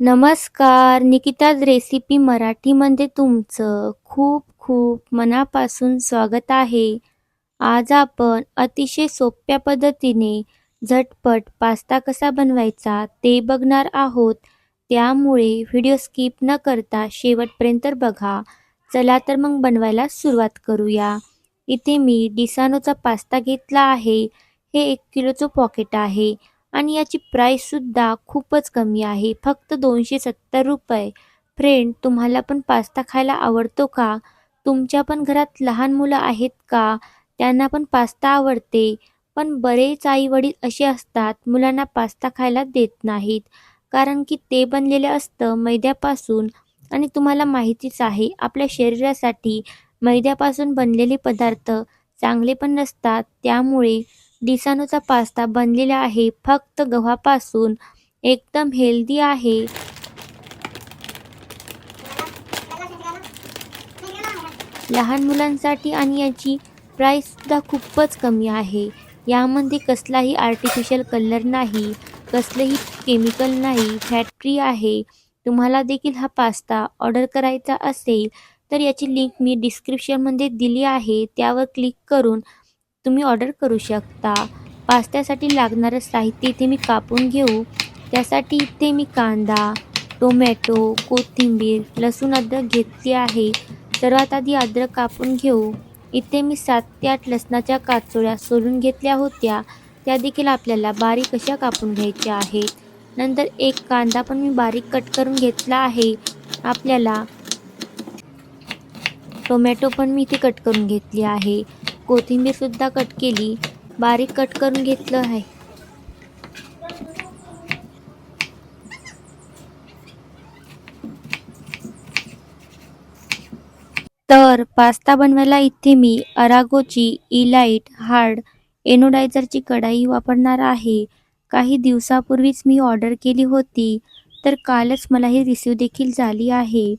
नमस्कार निकिताज रेसिपी मराठीमध्ये तुमचं खूप खूप मनापासून स्वागत आहे. आज आपण अतिशय सोप्या पद्धतीने झटपट पास्ता कसा बनवायचा ते बघणार आहोत. त्यामुळे व्हिडिओ स्किप न करता शेवटपर्यंत बघा. चला तर मग बनवायला सुरुवात करूया. इथे मी डिसानोचा पास्ता घेतला आहे. हे एक किलोचं पॉकेट आहे. आणि याची प्राईससुद्धा खूपच कमी आहे. फक्त दोनशे सत्तर रुपये. फ्रेंड तुम्हाला पण पास्ता खायला आवडतो का? तुमच्या पण घरात लहान मुलं आहेत का? त्यांना पण पास्ता आवडते. पण बरेच आईवडील असे असतात मुलांना पास्ता खायला देत नाहीत. कारण की ते बनलेले असतं मैद्यापासून. आणि तुम्हाला माहितीच आहे आपल्या शरीरासाठी मैद्यापासून बनलेले पदार्थ चांगले पण नसतात. त्यामुळे डिसानोचा पास्ता बनलेला आहे. फक्त गव्हापासून एकदम हेल्दी आहे. लहान मुलांसाठी आणि याची प्राईससुद्धा खूपच कमी आहे. यामध्ये कसलाही आर्टिफिशियल कलर नाही कसलेही केमिकल नाही फॅक्टरी आहे. तुम्हाला देखील हा पास्ता ऑर्डर करायचा असेल तर याची लिंक मी डिस्क्रिप्शनमध्ये दिली आहे. त्यावर क्लिक करून तुम्ही ऑर्डर करू शकता. पास्त्यासाठी लागणारं साहित्य इथे मी कापून घेऊ. त्यासाठी इथे मी कांदा टोमॅटो कोथिंबीर लसूण अद्रक घेतली आहे. सर्वात आधी अद्रक कापून घेऊ. इथे मी सात ते आठ लसणाच्या काचोळ्या सोलून घेतल्या होत्या. त्या देखील आपल्याला बारीक अशा कापून घ्यायच्या आहेत. नंतर एक कांदा पण मी बारीक कट करून घेतला आहे. आपल्याला टोमॅटो पण मी इथे कट करून घेतली आहे. कोथिंबीरसुद्धा कट केली. बारीक कट करून घेतलं आहे. तर पास्ता बनवायला इथे मी अरागोची इलाइट हार्ड एनोडायझरची कढाई वापरणार आहे. काही दिवसापूर्वीच मी ऑर्डर केली होती तर कालच मला ही रिसीव देखील झाली आहे.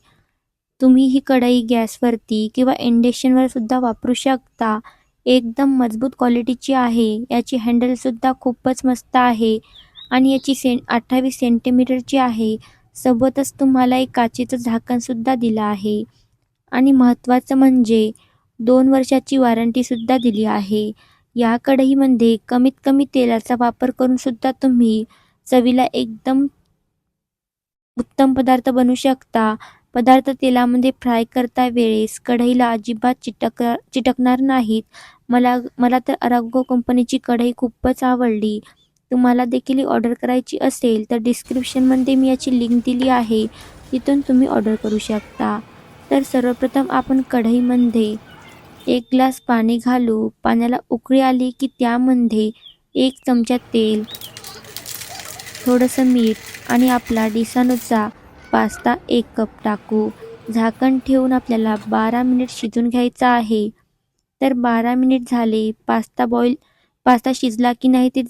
तुम्ही ही कढई गॅसवरती किंवा इंडेक्शनवर सुद्धा वापरू शकता. एकदम मजबूत क्वालिटीची आहे. याची हँडलसुद्धा खूपच मस्त आहे. आणि याची सें अठ्ठावीस सेंटीमीटरची आहे. सोबतच तुम्हाला एक काचेचं झाकणसुद्धा दिलं आहे. आणि महत्त्वाचं म्हणजे दोन वर्षाची वॉरंटीसुद्धा दिली आहे. या कढईमध्ये कमीत कमी तेलाचा वापर करूनसुद्धा तुम्ही चवीला एकदम उत्तम पदार्थ बनवू शकता. पदार्थ तेलामध्ये फ्राय करता वेळेस कढईला अजिबात चिटक चिटकणार नाहीत. मला मला तर अरागो कंपनीची कढई खूपच आवडली. तुम्हाला देखील ऑर्डर करायची असेल तर डिस्क्रिप्शनमध्ये मी याची लिंक दिली आहे. तिथून तुम्ही ऑर्डर करू शकता. तर सर्वप्रथम आपण कढईमध्ये एक ग्लास पाणी घालू. पाण्याला उकळी आली की त्यामध्ये एक चमचा तेल थोडंसं मीठ आणि आपला डिसानोचा पास्ता एक कप टाकू. झाकण ठेवून आपल्याला बारा मिनिट शिजून घ्यायचा आहे. तर बारा मिनिट झाले. पास्ता बॉईल पास्ता शिजला की नाही ते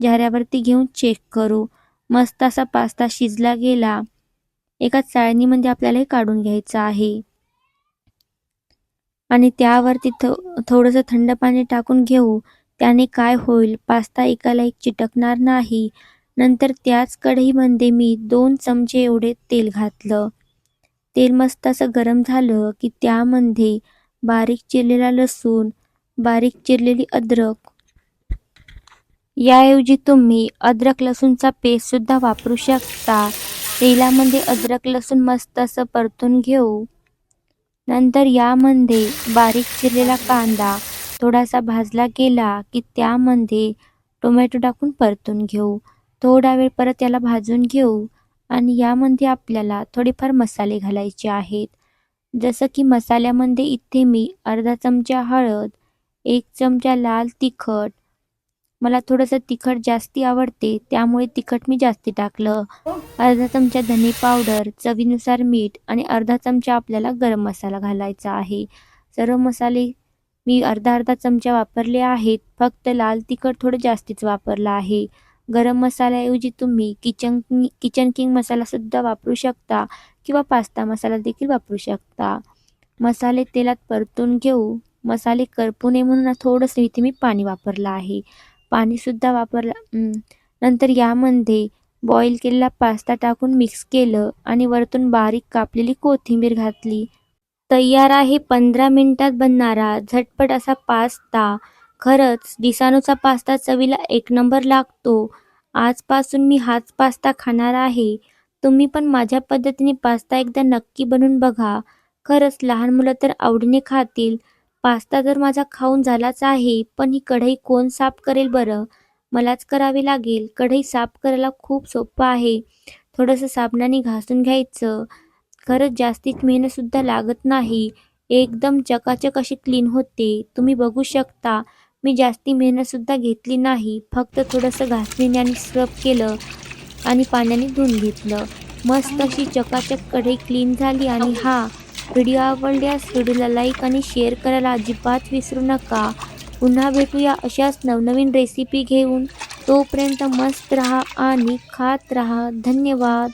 झाऱ्यावरती घेऊन चेक करू. मस्त असा पास्ता शिजला गेला. एका चाळणीमध्ये आपल्याला हे काढून घ्यायचं आहे. आणि त्यावरती थो थोडंसं थंड पाणी टाकून घेऊ. त्याने काय होईल? पास्ता एकाला एक चिटकणार नाही. नंतर त्याच कढईमध्ये मी दोन चमचे एवढे तेल घातलं. तेल मस्त असं गरम झालं की त्यामध्ये बारीक चिरलेला लसूण बारीक चिरलेली अद्रक. याऐवजी तुम्ही अद्रक लसूणचा पेस्टसुद्धा वापरू शकता. तेलामध्ये अद्रक लसूण मस्त असं परतून घेऊ. नंतर यामध्ये बारीक चिरलेला कांदा थोडासा भाजला गेला की त्यामध्ये टोमॅटो टाकून परतून घेऊ. थोडा वेळ परत याला भाजून घेऊ आणि यामध्ये आपल्याला थोडेफार मसाले घालायचे आहेत. जसं की मसाल्यामध्ये इथे मी अर्धा चमचा हळद एक चमचा लाल तिखट मला थोडंसं तिखट जास्ती आवडते त्यामुळे तिखट मी जास्ती टाकलं. अर्धा चमचा धने पावडर चवीनुसार मीठ आणि अर्धा चमचा आपल्याला गरम मसाला घालायचा आहे. सर्व मसाले मी अर्धा अर्धा चमचा वापरले आहेत फक्त लाल तिखट थोडं जास्तीच वापरलं आहे. गरम मसाल्याऐवजी तुम्ही किचन किचन किंग मसालासुद्धा वापरू शकता किंवा पास्ता मसाला देखील वापरू शकता. मसाले तेलात परतून घेऊ. मसाले करपू नये म्हणून थोडंसं इथे मी पाणी वापरलं आहे. पाणीसुद्धा वापरलं नंतर यामध्ये बॉईल केलेला पास्ता टाकून मिक्स केलं आणि वरतून बारीक कापलेली कोथिंबीर घातली. तयार आहे पंधरा मिनिटात बनणारा झटपट असा पास्ता. खरंच डिसानोचा पास्ता चवीला एक नंबर लागतो. आजपासून मी हाच पास्ता खाणार आहे. तुम्ही पण माझ्या पद्धतीने पास्ता एकदा नक्की बनवून बघा. खरंच लहान मुलं तर आवडीने खातील. पास्ता तर माझा खाऊन झालाच आहे पण ही कढई कोण साफ करेल बरं? मलाच करावी लागेल. कढई साफ करायला खूप सोपं आहे. थोडंसं साबणाने घासून घ्यायचं. खरंच जास्तीत मेहनतसुद्धा लागत नाही. एकदम चकाचक अशी क्लीन होते. तुम्ही बघू शकता. मी जास्ती मेहनतसुद्धा घेतली नाही. फक्त थोडंसं घासणीने आणि स्क्रब केलं आणि पाण्याने धुवून घेतलं. मस्त अशी चकाचक कढई क्लीन झाली आणि हा व्हिडिओ आवडल्यास व्हिडिओला लाईक आणि शेअर करायला अजिबात विसरू नका. पुन्हा भेटूया अशाच नवनवीन रेसिपी घेऊन. तोपर्यंत मस्त राहा आणि खात राहा. धन्यवाद.